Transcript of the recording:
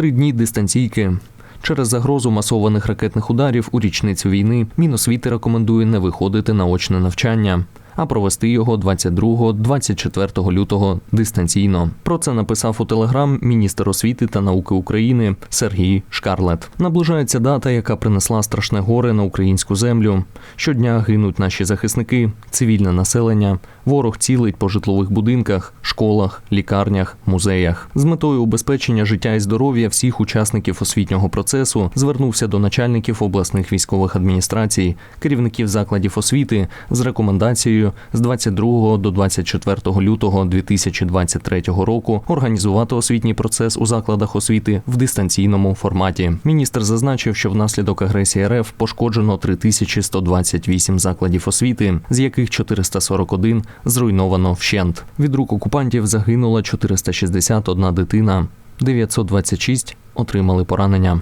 Три дні дистанційки. Через загрозу масованих ракетних ударів у річницю війни Міносвіти рекомендує не виходити на очне навчання, а провести його 22-24 лютого дистанційно. Про це написав у телеграм міністр освіти та науки України Сергій Шкарлет. Наближається дата, яка принесла страшне горе на українську землю. Щодня гинуть наші захисники, цивільне населення. Ворог цілить по житлових будинках, школах, лікарнях, музеях. З метою убезпечення життя і здоров'я всіх учасників освітнього процесу звернувся до начальників обласних військових адміністрацій, керівників закладів освіти з рекомендацією з 22 до 24 лютого 2023 року організувати освітній процес у закладах освіти в дистанційному форматі. Міністр зазначив, що внаслідок агресії РФ пошкоджено 3128 закладів освіти, з яких 441 зруйновано вщент. Від рук окупантів загинула 461 дитина, 926 отримали поранення.